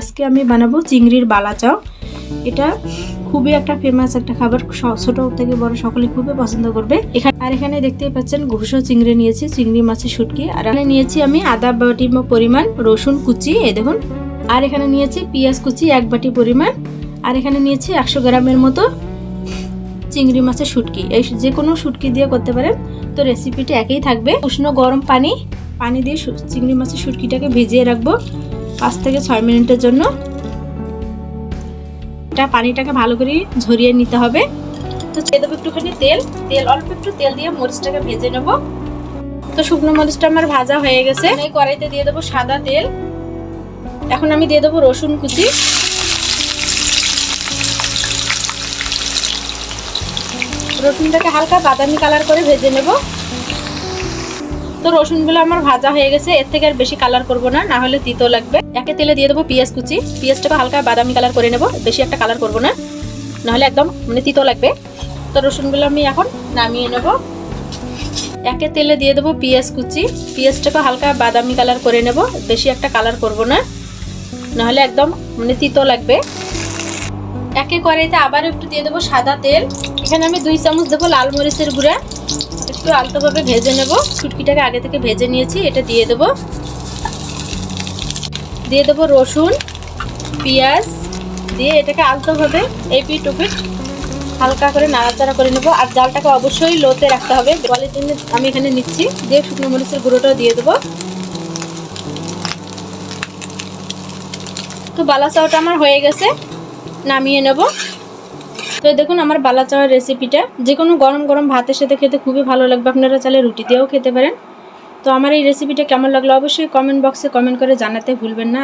আজকে আমি বানাবো চিংড়ির বালা চাও। এটা খুবই একটা ফেমাস একটা খাবার। ছোট থেকে বড় সকলে খুবই পছন্দ করবে। এখানে আর এখানে দেখতেই পাচ্ছেন, ঘুষো চিংড়ি নিয়েছি, চিংড়ি মাছের শুটকি। আর এখানে নিয়েছি আমি আদা বাটি পরিমাণ, রসুন কুচি এ দেখুন। আর এখানে নিয়েছি পেঁয়াজ কুচি, এক বাটি পরিমাণ। আর এখানে নিয়েছি একশো গ্রামের মতো চিংড়ি মাছের শুটকি। এই যে কোনো শুটকি দিয়ে করতে পারেন। তো রেসিপিটা একই থাকবে। উষ্ণ গরম পানি পানি দিয়ে চিংড়ি মাছের শুটকিটাকে ভিজিয়ে রাখব। পাঁচ থেকে ছয় মিনিটের জন্য এটা পানিটাকে ভালো করে ঝরিয়ে নিতে হবে। তো দিয়ে দেবো একটুখানি তেল। তেল, অল্প একটু তেল দিয়ে মরিচটাকে ভেজে নেব। তো শুকনো মরিচটা আমার ভাজা হয়ে গেছে। এই কড়াইতে দিয়ে দেবো সাদা তেল। এখন আমি দিয়ে দেবো রসুন কুচি। রসুনটাকে হালকা বাদামি কালার করে ভেজে নেব। তো রসুনগুলো আমার ভাজা হয়ে গেছে, এর থেকে আর বেশি কালার করব না না হলে তিতো লাগবে। একে তেলে দিয়ে দেবো পেঁয়াজ কুচি। পেঁয়াজটাকে হালকা বাদামি কালার করে নেব, বেশি একটা কালার করব না নাহলে একদম মানে তিতো লাগবে। তো রসুনগুলো আমি এখন নামিয়ে নেব। একে তেলে দিয়ে দেবো পেঁয়াজ কুচি। পেঁয়াজটাকে হালকা বাদামি কালার করে নেব, বেশি একটা কালার করব না নাহলে একদম মানে তিতো লাগবে। একে কড়াইতে আবার একটু দিয়ে দেবো সাদা তেল। এখানে আমি দুই চামচ দেবো লাল মরিচের গুঁড়া। একটু আলতোভাবে ভেজে নেব। ছুটকিটাকে আগে থেকে ভেজে নিয়েছি, এটা দিয়ে দেবো। দিয়ে দেবো রসুন, পেঁয়াজ, দিয়ে এটাকে আলতোভাবে এই পিট উপিট হালকা করে নাড়াচাড়া করে নেব। আর জালটাকে অবশ্যই লোতে রাখতে হবে। বলের জন্য আমি এখানে নিচ্ছি। দিয়ে শুকনো মরিচের গুঁড়োটাও দিয়ে দেবো। তো বালা চাওটা আমার হয়ে গেছে, নামিয়ে নেব। তো দেখুন, আমার বালা চাওয়ার রেসিপিটা যে কোনো গরম গরম ভাতের সাথে খেতে খুবই ভালো লাগবে। আপনারা চাইলে রুটি দিয়েও খেতে পারেন। তো আমার এই রেসিপিটা কেমন লাগল অবশ্যই কমেন্ট বক্সে কমেন্ট করে জানাতে ভুলবেন না।